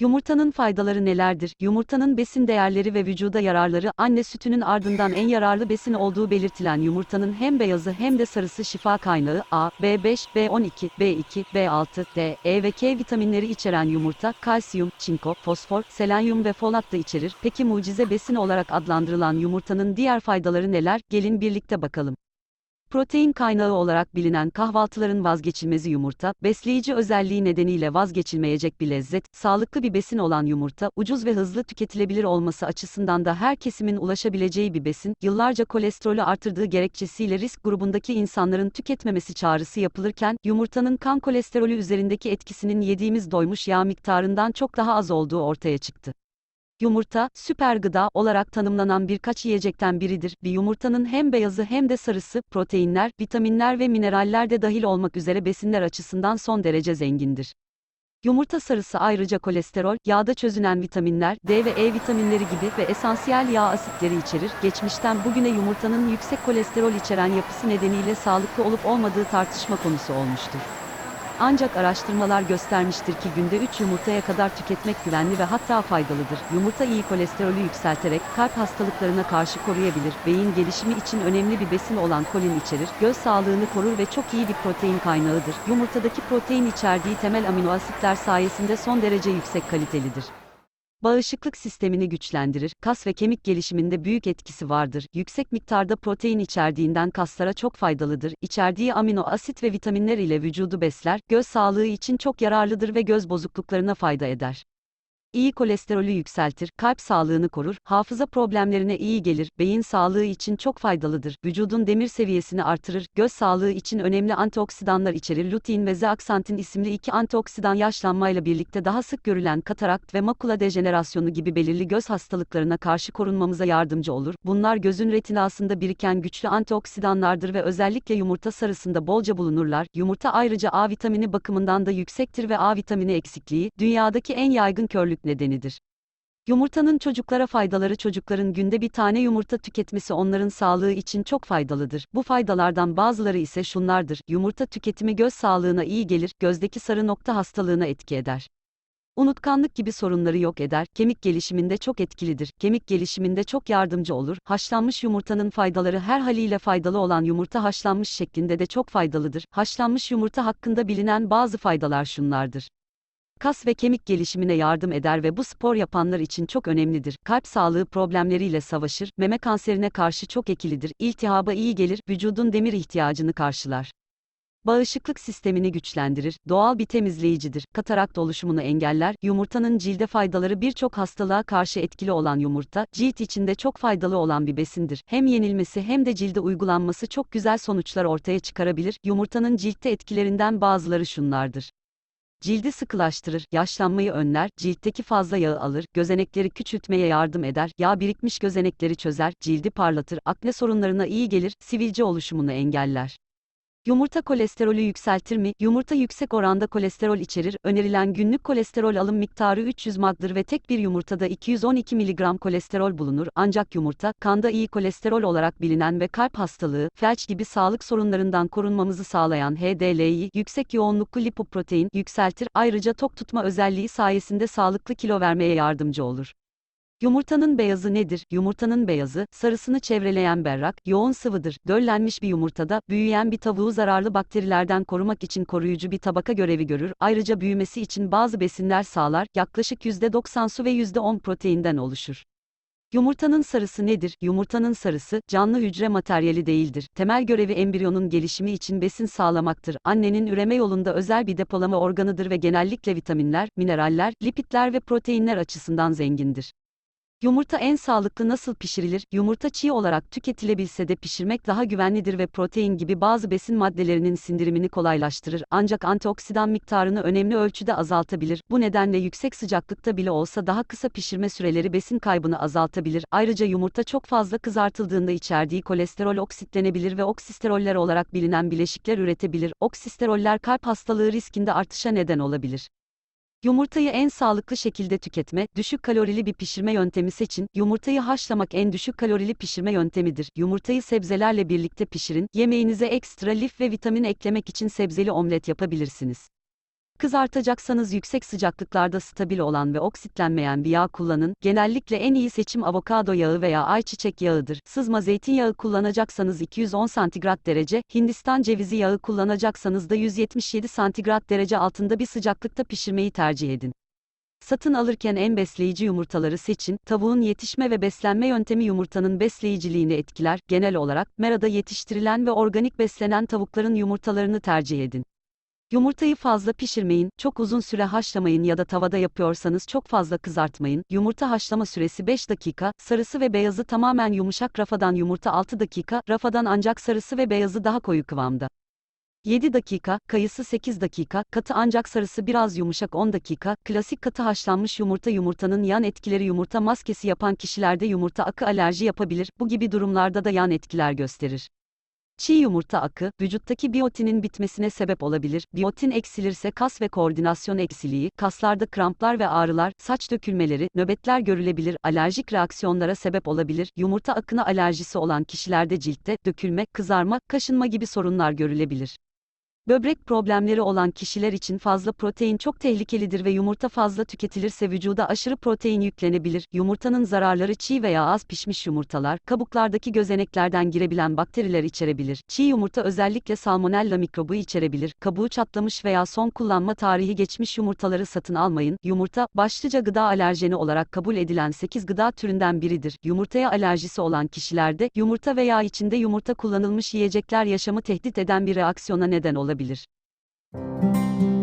Yumurtanın faydaları nelerdir? Yumurtanın besin değerleri ve vücuda yararları, anne sütünün ardından en yararlı besin olduğu belirtilen yumurtanın hem beyazı hem de sarısı şifa kaynağı, A, B5, B12, B2, B6, D, E ve K vitaminleri içeren yumurta, kalsiyum, çinko, fosfor, selenyum ve folat da içerir. Peki mucize besin olarak adlandırılan yumurtanın diğer faydaları neler? Gelin birlikte bakalım. Protein kaynağı olarak bilinen kahvaltıların vazgeçilmezi yumurta, besleyici özelliği nedeniyle vazgeçilmeyecek bir lezzet, sağlıklı bir besin olan yumurta, ucuz ve hızlı tüketilebilir olması açısından da her kesimin ulaşabileceği bir besin, yıllarca kolesterolü artırdığı gerekçesiyle risk grubundaki insanların tüketmemesi çağrısı yapılırken, yumurtanın kan kolesterolü üzerindeki etkisinin yediğimiz doymuş yağ miktarından çok daha az olduğu ortaya çıktı. Yumurta, süper gıda olarak tanımlanan birkaç yiyecekten biridir. Bir yumurtanın hem beyazı hem de sarısı, proteinler, vitaminler ve mineraller de dahil olmak üzere besinler açısından son derece zengindir. Yumurta sarısı ayrıca kolesterol, yağda çözünen vitaminler, D ve E vitaminleri gibi ve esansiyel yağ asitleri içerir. Geçmişten bugüne yumurtanın yüksek kolesterol içeren yapısı nedeniyle sağlıklı olup olmadığı tartışma konusu olmuştur. Ancak araştırmalar göstermiştir ki günde 3 yumurtaya kadar tüketmek güvenli ve hatta faydalıdır. Yumurta iyi kolesterolü yükselterek kalp hastalıklarına karşı koruyabilir. Beyin gelişimi için önemli bir besin olan kolin içerir. Göz sağlığını korur ve çok iyi bir protein kaynağıdır. Yumurtadaki protein içerdiği temel amino asitler sayesinde son derece yüksek kalitelidir. Bağışıklık sistemini güçlendirir, kas ve kemik gelişiminde büyük etkisi vardır. Yüksek miktarda protein içerdiğinden kaslara çok faydalıdır. İçerdiği amino asit ve vitaminler ile vücudu besler, göz sağlığı için çok yararlıdır ve göz bozukluklarına fayda eder. İyi kolesterolü yükseltir, kalp sağlığını korur, hafıza problemlerine iyi gelir, beyin sağlığı için çok faydalıdır, vücudun demir seviyesini artırır, göz sağlığı için önemli antioksidanlar içerir. Lutein ve zeaksantin isimli iki antioksidan yaşlanmayla birlikte daha sık görülen katarakt ve makula dejenerasyonu gibi belirli göz hastalıklarına karşı korunmamıza yardımcı olur. Bunlar gözün retinasında biriken güçlü antioksidanlardır ve özellikle yumurta sarısında bolca bulunurlar. Yumurta ayrıca A vitamini bakımından da yüksektir ve A vitamini eksikliği, dünyadaki en yaygın körlük nedenidir. Yumurtanın çocuklara faydaları çocukların günde bir tane yumurta tüketmesi onların sağlığı için çok faydalıdır. Bu faydalardan bazıları ise şunlardır. Yumurta tüketimi göz sağlığına iyi gelir, gözdeki sarı nokta hastalığına etki eder. Unutkanlık gibi sorunları yok eder, kemik gelişiminde çok etkilidir, kemik gelişiminde çok yardımcı olur, haşlanmış yumurtanın faydaları her haliyle faydalı olan yumurta haşlanmış şeklinde de çok faydalıdır. Haşlanmış yumurta hakkında bilinen bazı faydalar şunlardır. Kas ve kemik gelişimine yardım eder ve bu spor yapanlar için çok önemlidir. Kalp sağlığı problemleriyle savaşır, meme kanserine karşı çok ekilidir, iltihaba iyi gelir, vücudun demir ihtiyacını karşılar. Bağışıklık sistemini güçlendirir, doğal bir temizleyicidir, katarakt oluşumunu engeller, yumurtanın cilde faydaları birçok hastalığa karşı etkili olan yumurta, cilt içinde çok faydalı olan bir besindir. Hem yenilmesi hem de cilde uygulanması çok güzel sonuçlar ortaya çıkarabilir. Yumurtanın ciltte etkilerinden bazıları şunlardır. Cildi sıkılaştırır, yaşlanmayı önler, ciltteki fazla yağı alır, gözenekleri küçültmeye yardım eder, yağ birikmiş gözenekleri çözer, cildi parlatır, akne sorunlarına iyi gelir, sivilce oluşumunu engeller. Yumurta kolesterolü yükseltir mi? Yumurta yüksek oranda kolesterol içerir. Önerilen günlük kolesterol alım miktarı 300 magdır ve tek bir yumurtada 212 mg kolesterol bulunur. Ancak yumurta, kanda iyi kolesterol olarak bilinen ve kalp hastalığı, felç gibi sağlık sorunlarından korunmamızı sağlayan HDL'yi, yüksek yoğunluklu lipoprotein, yükseltir. Ayrıca tok tutma özelliği sayesinde sağlıklı kilo vermeye yardımcı olur. Yumurtanın beyazı nedir? Yumurtanın beyazı, sarısını çevreleyen berrak, yoğun sıvıdır. Döllenmiş bir yumurtada, büyüyen bir tavuğu zararlı bakterilerden korumak için koruyucu bir tabaka görevi görür. Ayrıca büyümesi için bazı besinler sağlar, yaklaşık %90 su ve %10 proteinden oluşur. Yumurtanın sarısı nedir? Yumurtanın sarısı, canlı hücre materyali değildir. Temel görevi embriyonun gelişimi için besin sağlamaktır. Annenin üreme yolunda özel bir depolama organıdır ve genellikle vitaminler, mineraller, lipidler ve proteinler açısından zengindir. Yumurta en sağlıklı nasıl pişirilir? Yumurta çiğ olarak tüketilebilse de pişirmek daha güvenlidir ve protein gibi bazı besin maddelerinin sindirimini kolaylaştırır. Ancak antioksidan miktarını önemli ölçüde azaltabilir. Bu nedenle yüksek sıcaklıkta bile olsa daha kısa pişirme süreleri besin kaybını azaltabilir. Ayrıca yumurta çok fazla kızartıldığında içerdiği kolesterol oksitlenebilir ve oksisteroller olarak bilinen bileşikler üretebilir. Oksisteroller kalp hastalığı riskinde artışa neden olabilir. Yumurtayı en sağlıklı şekilde tüketme, düşük kalorili bir pişirme yöntemi seçin. Yumurtayı haşlamak en düşük kalorili pişirme yöntemidir. Yumurtayı sebzelerle birlikte pişirin. Yemeğinize ekstra lif ve vitamin eklemek için sebzeli omlet yapabilirsiniz. Kızartacaksanız yüksek sıcaklıklarda stabil olan ve oksitlenmeyen bir yağ kullanın. Genellikle en iyi seçim avokado yağı veya ayçiçek yağıdır. Sızma zeytinyağı kullanacaksanız 210 santigrat derece, Hindistan cevizi yağı kullanacaksanız da 177 santigrat derece altında bir sıcaklıkta pişirmeyi tercih edin. Satın alırken en besleyici yumurtaları seçin. Tavuğun yetişme ve beslenme yöntemi yumurtanın besleyiciliğini etkiler. Genel olarak merada yetiştirilen ve organik beslenen tavukların yumurtalarını tercih edin. Yumurtayı fazla pişirmeyin, çok uzun süre haşlamayın ya da tavada yapıyorsanız çok fazla kızartmayın. Yumurta haşlama süresi 5 dakika, sarısı ve beyazı tamamen yumuşak rafadan yumurta 6 dakika, rafadan ancak sarısı ve beyazı daha koyu kıvamda. 7 dakika, kayısı 8 dakika, katı ancak sarısı biraz yumuşak 10 dakika, klasik katı haşlanmış yumurta yumurtanın yan etkileri yumurta maskesi yapan kişilerde yumurta akı alerji yapabilir, bu gibi durumlarda da yan etkiler gösterir. Çiğ yumurta akı, vücuttaki biyotinin bitmesine sebep olabilir. Biyotin eksilirse kas ve koordinasyon eksiliği, kaslarda kramplar ve ağrılar, saç dökülmeleri, nöbetler görülebilir, alerjik reaksiyonlara sebep olabilir. Yumurta akına alerjisi olan kişilerde ciltte, dökülme, kızarma, kaşınma gibi sorunlar görülebilir. Böbrek problemleri olan kişiler için fazla protein çok tehlikelidir ve yumurta fazla tüketilirse vücuda aşırı protein yüklenebilir. Yumurtanın zararları çiğ veya az pişmiş yumurtalar, kabuklardaki gözeneklerden girebilen bakteriler içerebilir. Çiğ yumurta özellikle salmonella mikrobu içerebilir. Kabuğu çatlamış veya son kullanma tarihi geçmiş yumurtaları satın almayın. Yumurta, başlıca gıda alerjeni olarak kabul edilen 8 gıda türünden biridir. Yumurtaya alerjisi olan kişilerde, yumurta veya içinde yumurta kullanılmış yiyecekler yaşamı tehdit eden bir reaksiyona neden olabilir olabilir. Müzik